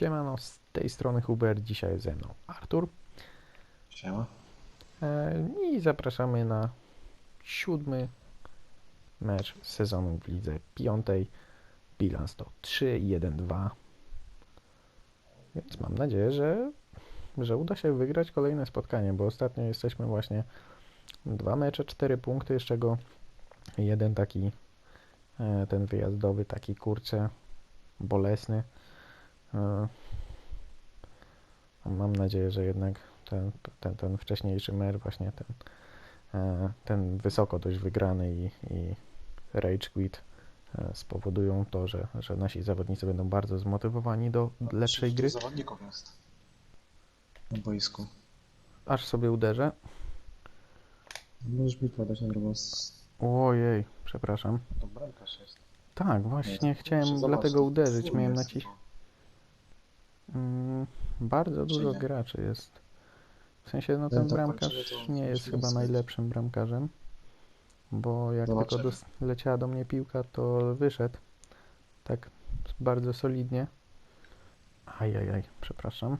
Siemano, z tej strony Hubert, dzisiaj ze mną Artur Siema. e, i zapraszamy na siódmy mecz sezonu w lidze piątej. Bilans to 3-1-2. Więc mam nadzieję, że, że uda się wygrać kolejne spotkanie, bo ostatnio jesteśmy właśnie dwa mecze, cztery punkty, z czego jeden taki e, ten wyjazdowy, taki kurczę bolesny. Mam nadzieję, że jednak ten, ten, ten wcześniejszy mer, właśnie ten, e, ten wysoko dość wygrany i, i Rage Quit e, spowodują to, że, że nasi zawodnicy będą bardzo zmotywowani do lepszej gry. zawodników jest na boisku. Aż sobie uderzę. Możesz mi podać na drugą Ojej, przepraszam. To bramkarz jest. Tak, właśnie Jest. chciałem dlatego uderzyć. Miałem no. Mm, bardzo dużo nie? graczy jest. W sensie, no ten tak bramkarz patrzymy, to nie jest chyba najlepszym bramkarzem, bo jak tylko Zobaczymy. leciała do mnie piłka, to wyszedł tak bardzo solidnie. Ajajaj, przepraszam.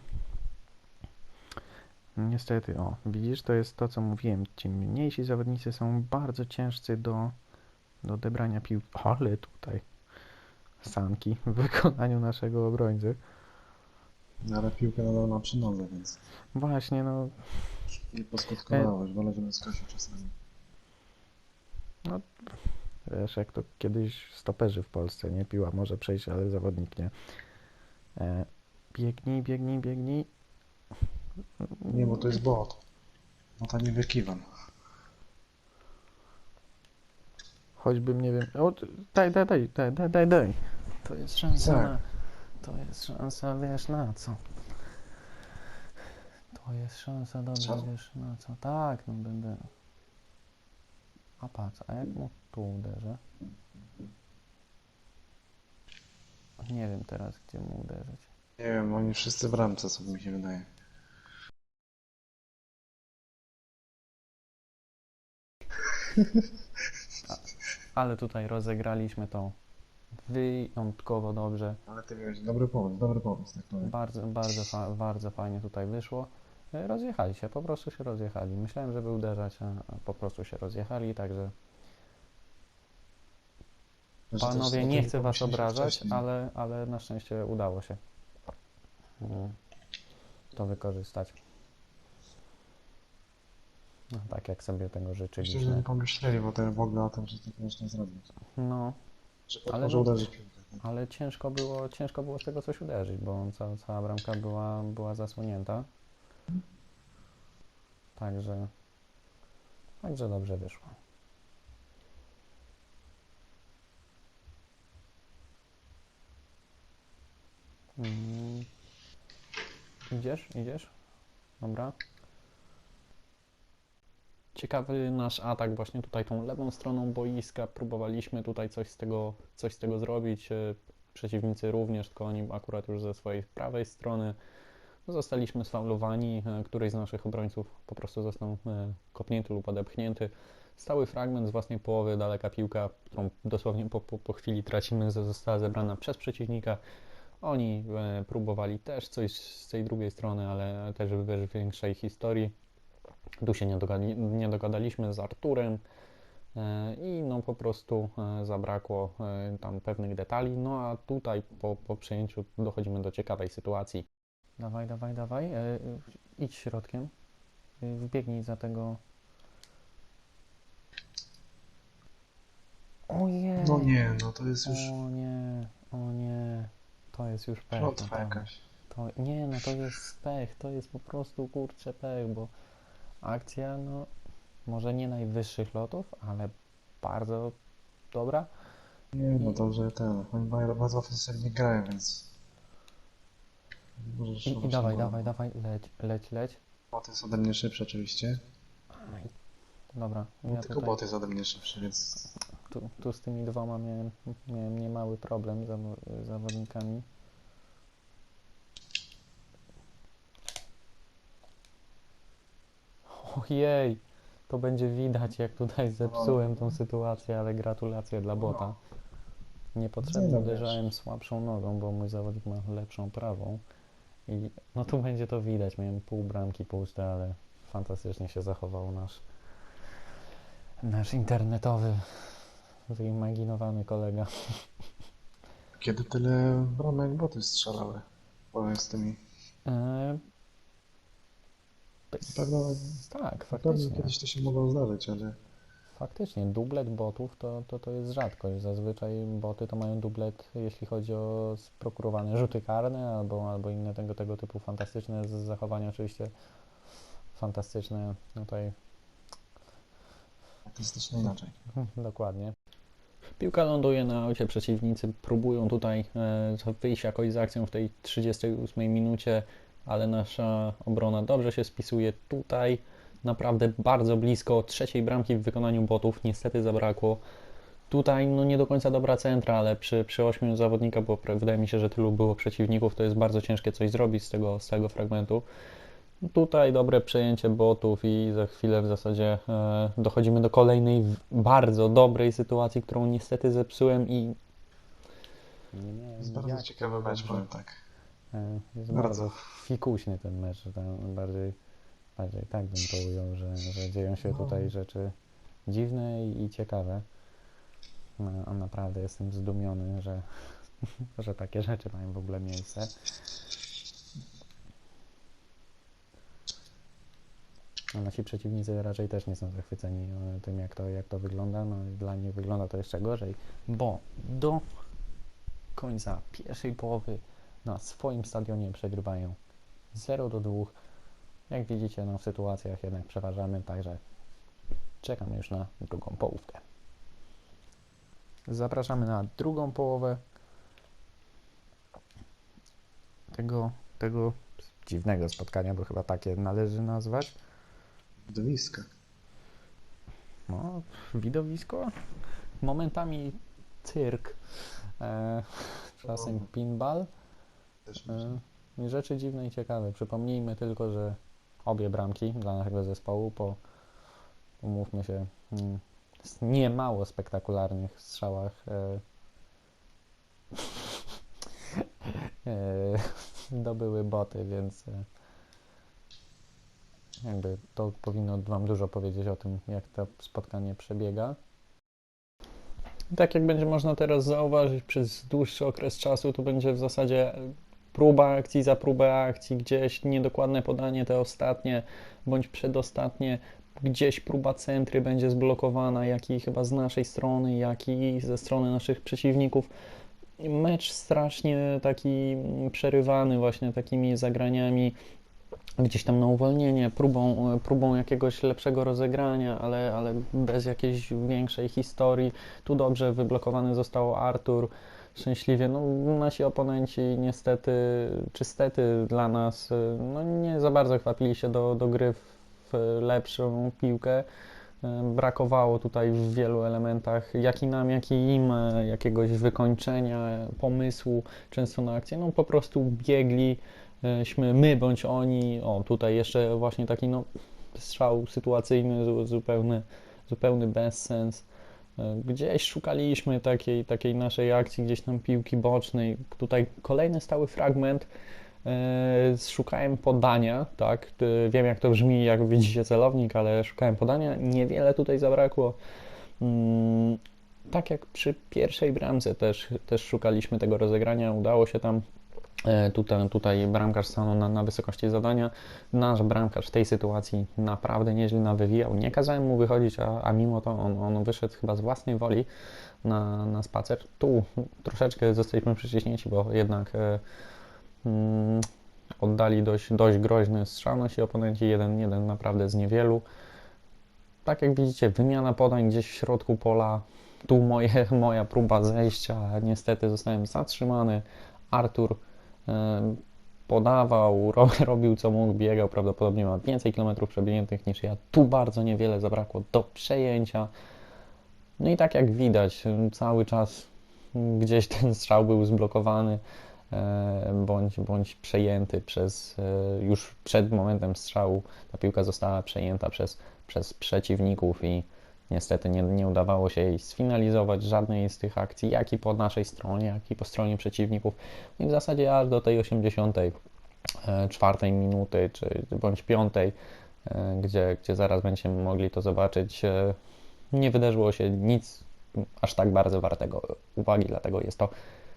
Niestety, o, widzisz, to jest to, co mówiłem. Ci mniejsi zawodnicy są bardzo ciężcy do, do odebrania piłki. Ale tutaj sanki w wykonaniu naszego obrońcy. No, Ale piłkę nadal ma przy nodze, więc Właśnie, no, nie poskutkowało. Wolę, żeby skosił czasami. Wiesz, jak to kiedyś stoperzy w Polsce, nie? Piła może przejść, ale zawodnik nie. E, biegnij, biegnij, biegnij. Nie, bo to jest bot. No to nie wykiwam. Choćbym, nie wiem... O, daj, daj, daj, daj, daj, daj, daj. To jest szansa Tak. na... To jest szansa, wiesz, na co? To jest szansa, dobrze, Co? wiesz, na co? Tak, no będę... A patrz, a jak mu tu uderzę? Nie wiem teraz, gdzie mu uderzyć. Nie wiem, oni wszyscy w bramce, co mi się wydaje. Ale tutaj rozegraliśmy to wyjątkowo dobrze. Ale ty miałeś dobry pomysł, dobry pomysł, tak powiem. Bardzo, bardzo, fa- bardzo fajnie tutaj wyszło. E, Rozjechali się, po prostu się rozjechali. Myślałem, żeby uderzać, a po prostu się rozjechali, także panowie, nie chcę was obrażać, ale, ale na szczęście udało się mm, to wykorzystać. No, tak jak sobie tego Myślę, że nie życzyliśmy. pomyśleli w ogóle o tym, że tak można zrobić. No, Że Ale może uderzyć piłkę. ale ciężko było, ciężko było z tego coś uderzyć, bo cała, cała bramka była, była zasłonięta. Także, także dobrze wyszło. Mm. Idziesz, idziesz? Dobra. Ciekawy nasz atak właśnie tutaj tą lewą stroną boiska. Próbowaliśmy tutaj coś z tego, coś z tego zrobić. e, Przeciwnicy również, tylko oni akurat już ze swojej prawej strony. Zostaliśmy sfaulowani. e, Któryś z naszych obrońców po prostu został e, kopnięty lub odepchnięty. Stały fragment z własnej połowy, daleka piłka, którą dosłownie po, po, po chwili tracimy, została zebrana przez przeciwnika. Oni próbowali też coś z tej drugiej strony, ale też w większej historii. Tu się nie, dogadali, nie dogadaliśmy z Arturem e, i no po prostu e, zabrakło e, tam pewnych detali. No a tutaj po, po przejęciu dochodzimy do ciekawej sytuacji. Dawaj, dawaj, dawaj. E, idź środkiem. E, Wbiegnij za tego. Ojej! No nie, no to jest już O nie, o nie. To jest już pech. klątwa naprawdę. jakaś. To, nie, no to jest pech, to jest po prostu kurczę pech, bo akcja, no może nie najwyższych lotów, ale bardzo dobra. Nie, no że ten, oni mają bardzo ofensywnie grają, więc... Możesz I, i dawaj, dawaj, dawaj, leć, leć, leć. Bot jest ode mnie szybszy oczywiście. Aj. Dobra, No, ja tylko tutaj, bot jest ode mnie szybszy, więc... tu, tu z tymi dwoma miałem, miałem niemały problem z zawo- zawodnikami. Ojej, to będzie widać jak tutaj zepsułem tą sytuację, ale gratulacje dla bota. Niepotrzebnie no, uderzałem słabszą nogą, bo mój zawodnik ma lepszą prawą. I no tu będzie to widać. Miałem pół bramki puste, ale fantastycznie się zachował nasz nasz internetowy wyimaginowany kolega. Kiedy tyle bramek boty strzelały? Powiedz mi. Eee, Pewno, tak, pewnie faktycznie. kiedyś to się mogło zdarzyć, ale Faktycznie, dublet botów to, to, to jest rzadkość. Zazwyczaj boty to mają dublet, jeśli chodzi o sprokurowane rzuty karne albo, albo inne tego, tego typu fantastyczne zachowania. Oczywiście fantastyczne tutaj artystycznie inaczej. Dokładnie. Piłka ląduje na aucie, przeciwnicy próbują tutaj e, wyjść jakoś z akcją w tej 38 minucie, ale nasza obrona dobrze się spisuje tutaj. Naprawdę bardzo blisko trzeciej bramki w wykonaniu botów. Niestety zabrakło. Tutaj no nie do końca dobra centra, ale przy, przy 8 zawodnika, bo wydaje mi się, że tylu było przeciwników, to jest bardzo ciężkie coś zrobić z tego, z tego fragmentu. Tutaj dobre przejęcie botów i za chwilę w zasadzie e, dochodzimy do kolejnej bardzo dobrej sytuacji, którą niestety zepsułem i nie Jest bardzo ciekawy mecz, powiem tak. E, Jest Bardzo. bardzo fikuśny ten mecz, tam bardziej, bardziej tak bym to ujął, że, że dzieją się No. tutaj rzeczy dziwne i, i ciekawe. No, a naprawdę jestem zdumiony, że, że takie rzeczy mają w ogóle miejsce. A nasi przeciwnicy raczej też nie są zachwyceni e, tym, jak to, jak to wygląda. No i dla nich wygląda to jeszcze gorzej, bo do końca pierwszej połowy na swoim stadionie przegrywają 0 do 2. Jak widzicie, no w sytuacjach jednak przeważamy, także czekam już na drugą połówkę. Zapraszamy na drugą połowę tego, tego dziwnego spotkania, bo chyba takie należy nazwać. Widowiska. No, widowisko, momentami cyrk, e, czasem pinball. Też E, i Rzeczy dziwne i ciekawe. Przypomnijmy tylko, że obie bramki dla naszego zespołu po, umówmy się, mm, s- nie mało spektakularnych strzałach e, e, zdobyły boty, więc e, jakby to powinno Wam dużo powiedzieć o tym, jak to spotkanie przebiega. I Tak jak będzie można teraz zauważyć, przez dłuższy okres czasu to będzie w zasadzie próba akcji za próbę akcji, gdzieś niedokładne podanie te ostatnie bądź przedostatnie, gdzieś próba centry będzie zblokowana, jak i chyba z naszej strony, jak i ze strony naszych przeciwników. Mecz strasznie taki przerywany właśnie takimi zagraniami gdzieś tam na uwolnienie, próbą, próbą jakiegoś lepszego rozegrania, ale, ale bez jakiejś większej historii. Tu dobrze wyblokowany został Artur, szczęśliwie. No, nasi oponenci niestety, czy stety dla nas, no, nie za bardzo chwapili się do, do gry w lepszą piłkę. Brakowało tutaj w wielu elementach, jak i nam, jak i im, jakiegoś wykończenia, pomysłu często na akcję. No po prostu biegli, śmy my bądź oni. O, tutaj jeszcze właśnie taki no, strzał sytuacyjny, zu- zupełny, zupełny bezsens. E, Gdzieś szukaliśmy takiej, takiej naszej akcji, gdzieś tam piłki bocznej. Tutaj kolejny stały fragment. E, Szukałem podania, tak? Ty- Wiem, jak to brzmi, jak widzicie celownik, ale szukałem podania. Niewiele tutaj zabrakło. Mm, Tak jak przy pierwszej bramce też, też szukaliśmy tego rozegrania, udało się tam E, Tutaj, tutaj bramkarz stanął na, na wysokości zadania. Nasz bramkarz w tej sytuacji naprawdę nieźle nawywijał. Nie kazałem mu wychodzić, a, a mimo to on, on wyszedł chyba z własnej woli na, na spacer. Tu troszeczkę zostaliśmy przyciśnięci, bo jednak e, mm, oddali dość, dość groźny strzał nasi oponenci. Jeden, jeden naprawdę z niewielu. Tak jak widzicie, wymiana podań gdzieś w środku pola. Tu moje, moja próba zejścia. Niestety zostałem zatrzymany. Artur e, podawał, ro, robił co mógł, biegał, prawdopodobnie ma więcej kilometrów przebiegniętych niż ja. Tu bardzo niewiele zabrakło do przejęcia. No i tak jak widać, cały czas gdzieś ten strzał był zblokowany e, bądź, bądź przejęty przez, e, już przed momentem strzału ta piłka została przejęta przez, przez przeciwników i niestety nie, nie udawało się jej sfinalizować żadnej z tych akcji, jak i po naszej stronie, jak i po stronie przeciwników. I w zasadzie aż do tej 84 minuty, czy bądź 5, gdzie, gdzie zaraz będziemy mogli to zobaczyć, e, nie wydarzyło się nic aż tak bardzo wartego uwagi, dlatego jest to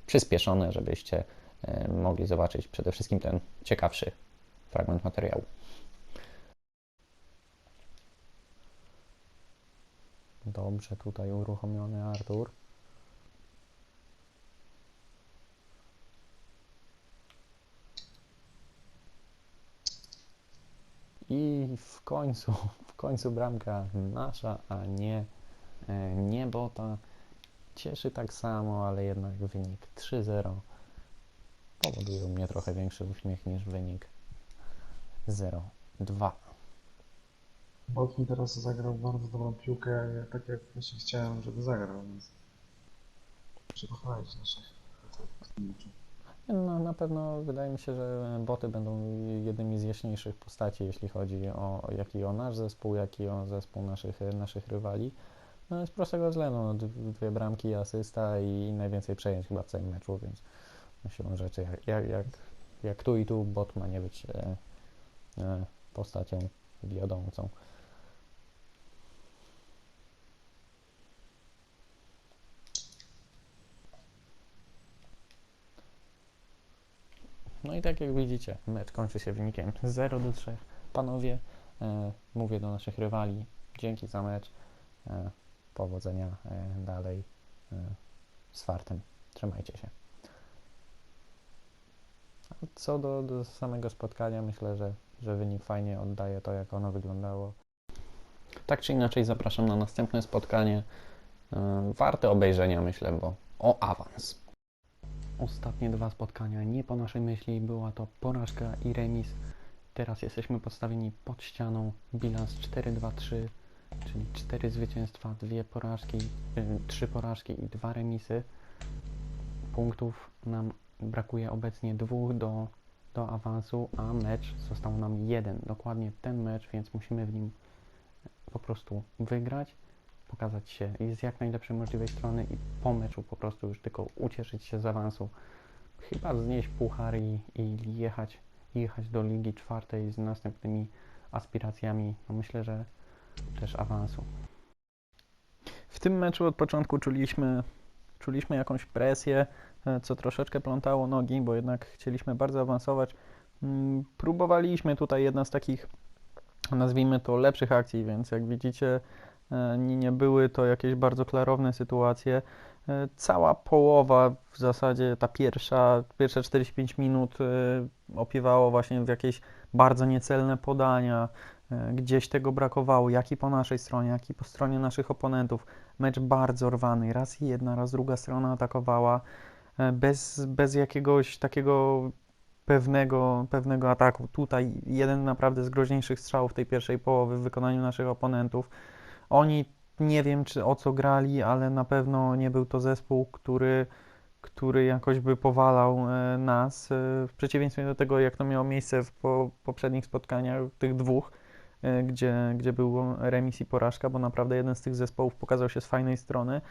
przyspieszone, żebyście e, mogli zobaczyć przede wszystkim ten ciekawszy fragment materiału. Dobrze, tutaj uruchomiony Artur. I w końcu, w końcu bramka nasza, a nie, e, nie bota. Cieszy tak samo, ale jednak wynik 3-0 powoduje u mnie trochę większy uśmiech niż wynik 0-2. Bot mi teraz zagrał bardzo dobrą piłkę, tak jak właśnie chciałem, żeby zagrał, więc muszę pochwalić naszych. No, na pewno wydaje mi się, że boty będą jednymi z jaśniejszych postaci, jeśli chodzi o jak i o nasz zespół, jak i o zespół naszych, naszych rywali. No, z prostego względu, no, dwie bramki, asysta i najwięcej przejęć chyba w całym meczu, więc siłą rzeczy jak, jak, jak, jak tu i tu bot ma nie być e, e, postacią wiodącą. No i tak jak widzicie, mecz kończy się wynikiem 0 do 3. Panowie, e, mówię do naszych rywali, dzięki za mecz. E, powodzenia e, dalej e, z fartem. Trzymajcie się. A Co do, do samego spotkania, myślę, że, że wynik fajnie oddaje to, jak ono wyglądało. Tak czy inaczej, zapraszam na następne spotkanie. E, Warte obejrzenia, myślę, bo o awans. Ostatnie dwa spotkania nie po naszej myśli, była to porażka i remis. Teraz jesteśmy postawieni pod ścianą, bilans 4-2-3, czyli 4 zwycięstwa, dwie porażki, y, 3 porażki i dwa remisy. Punktów nam brakuje obecnie dwóch do, do awansu, a mecz został nam jeden, dokładnie ten mecz, więc musimy w nim po prostu wygrać, pokazać się z jak najlepszej możliwej strony i po meczu po prostu już tylko ucieszyć się z awansu. Chyba znieść puchar i, i jechać, jechać do Ligi Czwartej z następnymi aspiracjami, no myślę, że też awansu. W tym meczu od początku czuliśmy, czuliśmy jakąś presję, e, co troszeczkę plątało nogi, bo jednak chcieliśmy bardzo awansować. Mm, Próbowaliśmy tutaj jedna z takich, nazwijmy to, lepszych akcji, więc jak widzicie, nie, nie były to jakieś bardzo klarowne sytuacje. E, Cała połowa, w zasadzie ta pierwsza, pierwsze 45 minut e, opiewało właśnie w jakieś bardzo niecelne podania. E, Gdzieś tego brakowało, jak i po naszej stronie, jak i po stronie naszych oponentów. Mecz bardzo rwany, raz jedna, raz druga strona atakowała e, bez, bez jakiegoś takiego pewnego, pewnego ataku. Tutaj jeden naprawdę z groźniejszych strzałów tej pierwszej połowy w wykonaniu naszych oponentów. Oni nie wiem, czy o co grali, ale na pewno nie był to zespół, który, który jakoś by powalał e, nas. e, W przeciwieństwie do tego, jak to miało miejsce w po, poprzednich spotkaniach, tych dwóch, e, gdzie, gdzie był remis i porażka, bo naprawdę jeden z tych zespołów pokazał się z fajnej strony.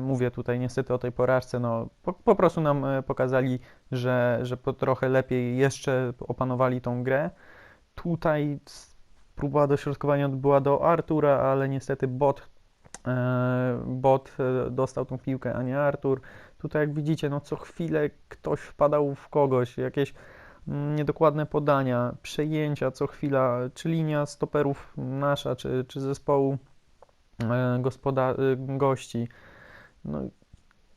Mówię tutaj niestety o tej porażce, no po, po prostu nam pokazali, że, że po trochę lepiej jeszcze opanowali tą grę. Tutaj próba dośrodkowania była do Artura, ale niestety bot, e, bot e, dostał tą piłkę, a nie Artur. Tutaj jak widzicie, no co chwilę ktoś wpadał w kogoś, jakieś mm, niedokładne podania, przejęcia co chwila, czy linia stoperów nasza, czy, czy zespołu e, gości. No,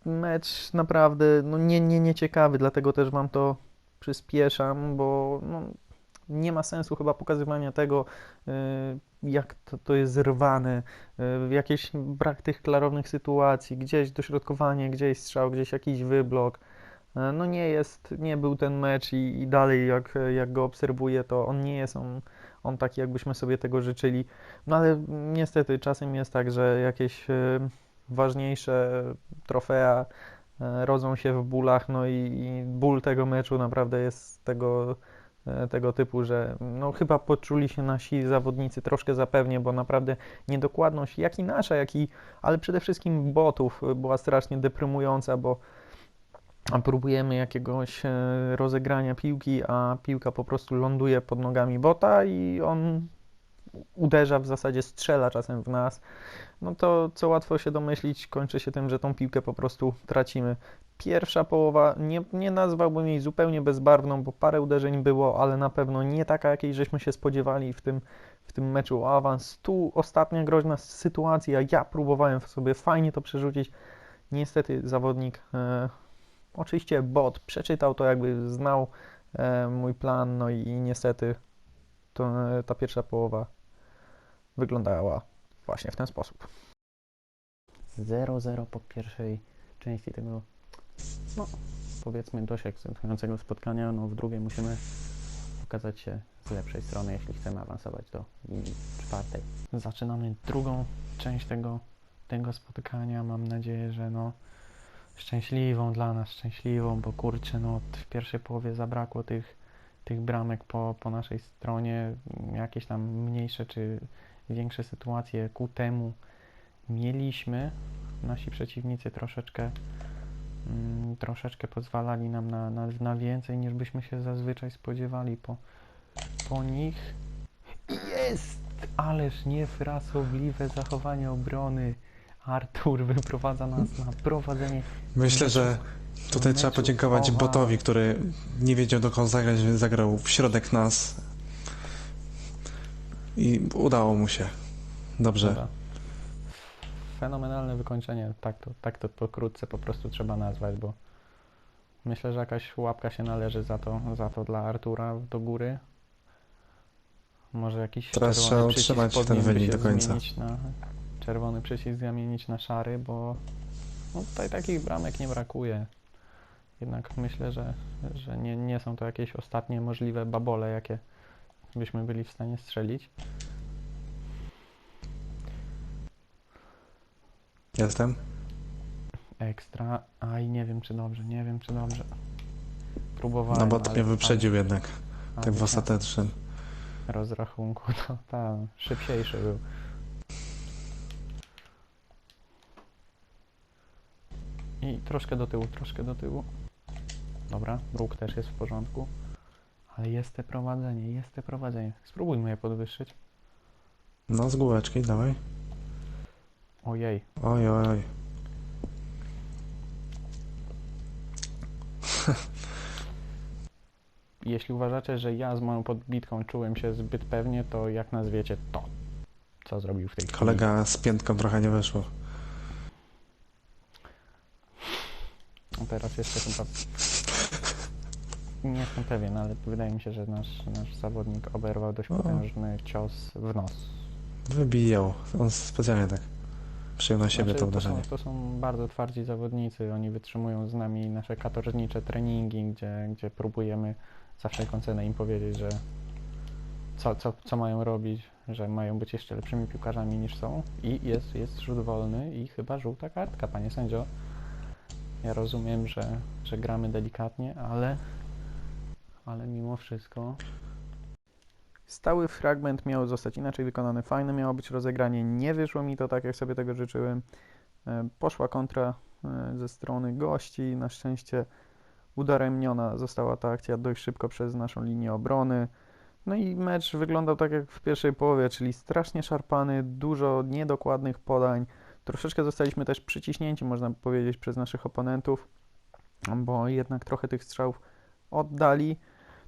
mecz naprawdę no, nie, nie, nieciekawy, dlatego też Wam to przyspieszam, bo no, nie ma sensu chyba pokazywania tego, y, jak to, to jest zerwane, y, jakiś brak tych klarownych sytuacji, gdzieś dośrodkowanie, gdzieś strzał, gdzieś jakiś wyblok. Y, No nie jest, nie był ten mecz i, i dalej jak, jak go obserwuję, to on nie jest on, on taki, jakbyśmy sobie tego życzyli. No ale niestety czasem jest tak, że jakieś y, ważniejsze trofea e, rodzą się w bólach, no i, i ból tego meczu naprawdę jest tego e, tego typu, że no chyba poczuli się nasi zawodnicy troszkę zapewnie, bo naprawdę niedokładność, jak i nasza, jak i, ale przede wszystkim botów e, była strasznie deprymująca, bo próbujemy jakiegoś e, rozegrania piłki, a piłka po prostu ląduje pod nogami bota i on uderza, w zasadzie strzela czasem w nas, no to co łatwo się domyślić, kończy się tym, że tą piłkę po prostu tracimy. Pierwsza połowa, nie, nie nazwałbym jej zupełnie bezbarwną, bo parę uderzeń było, ale na pewno nie taka, jakiej żeśmy się spodziewali w tym, w tym meczu o awans. Tu ostatnia groźna sytuacja, ja próbowałem sobie fajnie to przerzucić. Niestety zawodnik, e, oczywiście bot, przeczytał to, jakby znał e, mój plan, no i, i niestety to, e, ta pierwsza połowa wyglądała właśnie w ten sposób. 0-0 po pierwszej części tego, no powiedzmy dość ekscytującego spotkania. No w drugiej musimy pokazać się z lepszej strony, jeśli chcemy awansować do linii czwartej. Zaczynamy drugą część tego, tego spotkania. Mam nadzieję, że no szczęśliwą dla nas, szczęśliwą, bo kurczę, no w pierwszej połowie zabrakło tych, tych bramek po, po naszej stronie. Jakieś tam mniejsze czy większe sytuacje ku temu mieliśmy. Nasi przeciwnicy troszeczkę, troszeczkę pozwalali nam na, na, na więcej niż byśmy się zazwyczaj spodziewali po, po nich. Jest! Ależ niefrasobliwe zachowanie obrony. Artur wyprowadza nas na prowadzenie. Myślę, że tutaj trzeba podziękować o botowi, który nie wiedział dokąd zagrać, więc zagrał w środek nas. I udało mu się. Dobrze. Dobra. Fenomenalne wykończenie, tak to, tak to pokrótce po prostu trzeba nazwać, bo myślę, że jakaś łapka się należy za to, za to dla Artura do góry. Może jakiś Teraz trzeba utrzymać ten wynik do końca. Na, czerwony przycisk zamienić na szary, bo no tutaj takich bramek nie brakuje. Jednak myślę, że, że nie, nie są to jakieś ostatnie możliwe babole, jakie byśmy byli w stanie strzelić. Jestem. Ekstra. Aj, nie wiem czy dobrze, nie wiem czy dobrze. Próbowałem. No bo to ale mnie wyprzedził jednak. Tak w ale ostatecznym. rozrachunku, to tam szybciejszy był. I troszkę do tyłu, troszkę do tyłu. Dobra, róg też jest w porządku. Ale jest te prowadzenie, jest te prowadzenie. Spróbujmy je podwyższyć. No z główeczki, dawaj. Ojej, Oj, oj, oj. jeśli uważacie, że ja z moją podbitką czułem się zbyt pewnie, to jak nazwiecie to, co zrobił w tej chwili. Kolega z piętką trochę nie wyszło. No Teraz jeszcze chyba. Nie jestem pewien, ale wydaje mi się, że nasz, nasz zawodnik oberwał dość potężny cios w nos. Wybijał. On specjalnie tak przyjął na siebie Znaczy, to to, uderzenie. są, to są bardzo twardzi zawodnicy. Oni wytrzymują z nami nasze katorżnicze treningi, gdzie, gdzie próbujemy za wszelką cenę im powiedzieć, że co, co, co mają robić, że mają być jeszcze lepszymi piłkarzami niż są. I jest, jest rzut wolny i chyba żółta kartka, panie sędzio. Ja rozumiem, że, że gramy delikatnie, ale, ale mimo wszystko Stały fragment miał zostać inaczej wykonany, fajne miało być rozegranie, nie wyszło mi to tak, jak sobie tego życzyłem. E, Poszła kontra e, ze strony gości, na szczęście udaremniona została ta akcja dość szybko przez naszą linię obrony. No i mecz wyglądał tak jak w pierwszej połowie, czyli strasznie szarpany, dużo niedokładnych podań. Troszeczkę zostaliśmy też przyciśnięci, można powiedzieć, przez naszych oponentów, bo jednak trochę tych strzałów oddali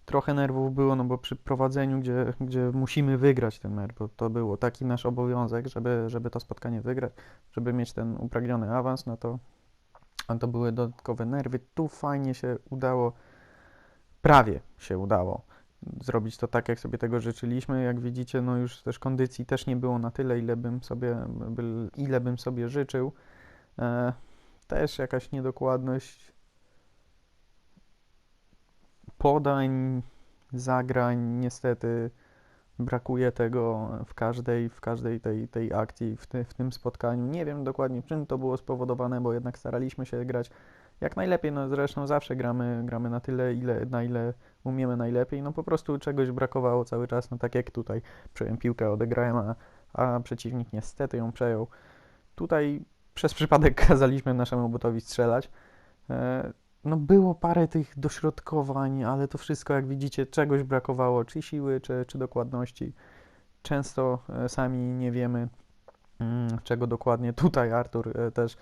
trochę nerwów było, no bo przy prowadzeniu, gdzie, gdzie musimy wygrać ten mecz, bo to było taki nasz obowiązek, żeby, żeby to spotkanie wygrać, żeby mieć ten upragniony awans, no to, to były dodatkowe nerwy. Tu fajnie się udało, prawie się udało zrobić to tak, jak sobie tego życzyliśmy. Jak widzicie, no już też kondycji też nie było na tyle, ile bym sobie, ile bym sobie życzył. E, też jakaś niedokładność podań, zagrań, niestety brakuje tego w każdej, w każdej tej, tej akcji, w, ty, w tym spotkaniu. Nie wiem dokładnie czym to było spowodowane, bo jednak staraliśmy się grać jak najlepiej, no zresztą zawsze gramy, gramy na tyle, ile, na ile umiemy najlepiej. No po prostu czegoś brakowało cały czas, no tak jak tutaj. Przejąłem piłkę, odegrałem, a, a przeciwnik niestety ją przejął. Tutaj przez przypadek kazaliśmy naszemu botowi strzelać. E, No było parę tych dośrodkowań, ale to wszystko, jak widzicie, czegoś brakowało, czy siły, czy, czy dokładności. Często e, sami nie wiemy, mm, czego dokładnie. Tutaj Artur e, też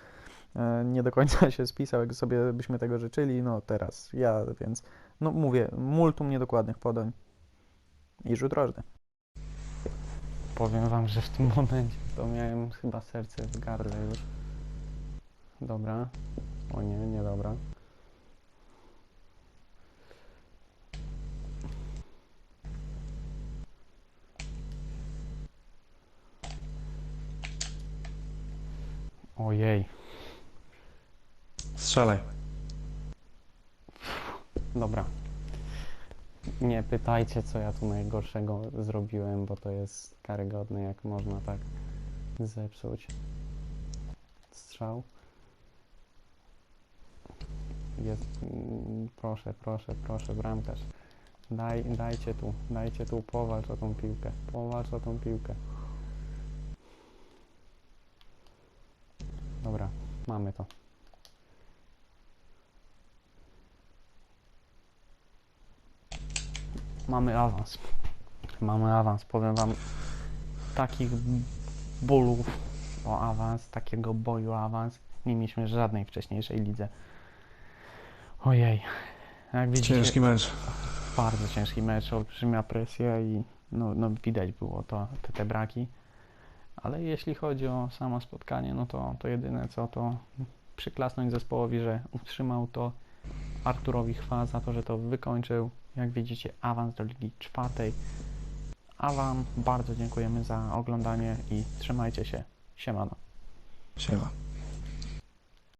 e, nie do końca się spisał, jak sobie byśmy tego życzyli. No teraz ja, więc no mówię, multum niedokładnych podań i rzut rożny. Powiem wam, że w tym momencie to miałem chyba serce w gardle już. Dobra. O nie, nie dobra. Ojej. Strzelaj. Dobra. Nie pytajcie, co ja tu najgorszego zrobiłem, bo to jest karygodne, jak można tak zepsuć strzał. Jest, mm, proszę, proszę, proszę, bramkarz. Daj, dajcie tu, dajcie tu, powalcz o tą piłkę, powalcz o tą piłkę. Dobra, mamy to. Mamy awans. Mamy awans. Powiem wam, takich bólów o awans, takiego boju awans nie mieliśmy żadnej wcześniejszej lidze. Ojej. Jak widzicie, Ciężki mecz. bardzo ciężki mecz, olbrzymia presja i no, no widać było to, te, te braki. Ale jeśli chodzi o samo spotkanie, no to, to jedyne co to przyklasnąć zespołowi, że utrzymał to Arturowi chwała za to, że to wykończył. Jak widzicie, awans do Ligi Czwartej. A Wam bardzo dziękujemy za oglądanie i trzymajcie się. Siemano. Siema.